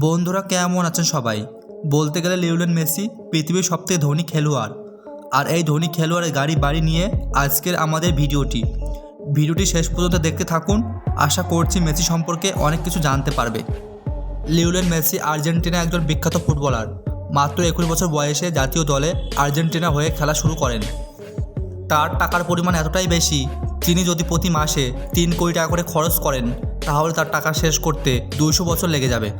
বন্ধুরা কেমন আছেন সবাই? বলতে গেলে লিওলেন মেসি পৃথিবীর সবথেকে ধনী খেলোয়াড়। আর এই ধনী খেলোয়াড়ের গাড়ি বাড়ি নিয়ে আজকের আমাদের ভিডিওটি। ভিডিওটি শেষ পর্যন্ত দেখতে থাকুন। আশা করছি মেসি সম্পর্কে অনেক কিছু জানতে পারবে। লিওলেন মেসি আর্জেন্টিনা একজন বিখ্যাত ফুটবলার। মাত্র একুশ বছর বয়সে জাতীয় দলে আর্জেন্টিনা হয়ে খেলা শুরু করেন। তার টাকার পরিমাণ এতটাই বেশি, তিনি যদি প্রতি মাসে তিন কোটি টাকা করে খরচ করেন, তাহলে তার টাকা শেষ করতে দুইশো বছর লেগে যাবে।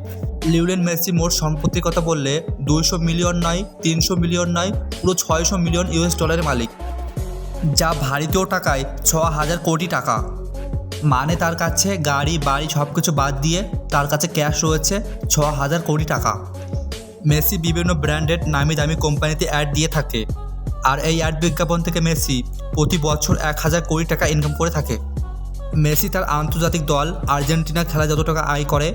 লিওনেল মেসি মোট সম্পত্তির কথা বললে দুইশো মিলিয়ন নয়, তিনশো মিলিয়ন নয়, পুরো ছয়শো মিলিয়ন ইউএস ডলারের মালিক, যা ভারতীয় টাকায় ছ হাজার কোটি টাকা। মানে তার কাছে গাড়ি, বাড়ি সব কিছু বাদ দিয়ে তার কাছে ক্যাশ রয়েছে ছ হাজার কোটি টাকা। মেসি বিভিন্ন ব্র্যান্ডেড নামি দামি কোম্পানিতে অ্যাড দিয়ে থাকে, আর এই অ্যাড বিজ্ঞাপন থেকে মেসি প্রতি বছর এক হাজার কোটি টাকা ইনকাম করে থাকে। মেসি তার আন্তর্জাতিক দল আর্জেন্টিনা খেলা যত টাকা আয় করে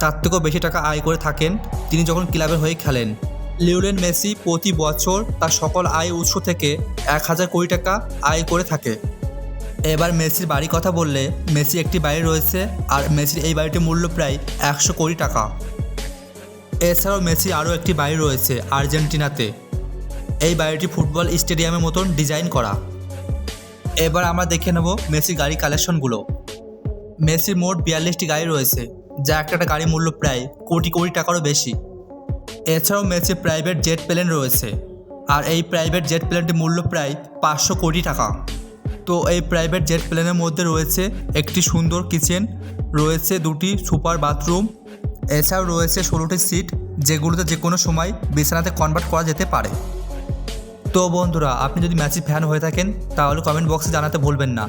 তার থেকেও বেশি টাকা আয় করে থাকেন তিনি যখন ক্লাবের হয়ে খেলেন। লিওনেল মেসি প্রতি বছর তার সকল আয় উৎস থেকে এক হাজার কোটি টাকা আয় করে থাকে। এবার মেসির বাড়ির কথা বললে মেসি একটি বাড়ি রয়েছে আর মেসির এই বাড়িটির মূল্য প্রায় একশো কোটি টাকা। এছাড়াও মেসি আরও একটি বাড়ি রয়েছে আর্জেন্টিনাতে। এই বাড়িটি ফুটবল স্টেডিয়ামের মতন ডিজাইন করা। এবার আমরা দেখে নেব মেসির গাড়ি কালেকশনগুলো মেসির মোট বিয়াল্লিশটি গাড়ি রয়েছে। যা একটা গাড়ির মূল্য প্রায় কোটি কোটি টাকারও বেশি। এছাড়াও মেসির প্রাইভেট জেট প্লেন রয়েছে, আর এই প্রাইভেট জেট প্লেনটির মূল্য প্রায় পাঁচশো কোটি টাকা। তো এই প্রাইভেট জেট প্লেনের মধ্যে রয়েছে একটি সুন্দর কিচেন, রয়েছে দুটি সুপার বাথরুম, এছাড়াও রয়েছে ষোলোটি সিট, যেগুলোতে যে কোনো সময় বিছানাতে কনভার্ট করা যেতে পারে। তো বন্ধুরা, আপনি যদি ম্যাচের ফ্যান হয়ে থাকেন, তাহলে কমেন্ট বক্সে জানাতে ভুলবেন না।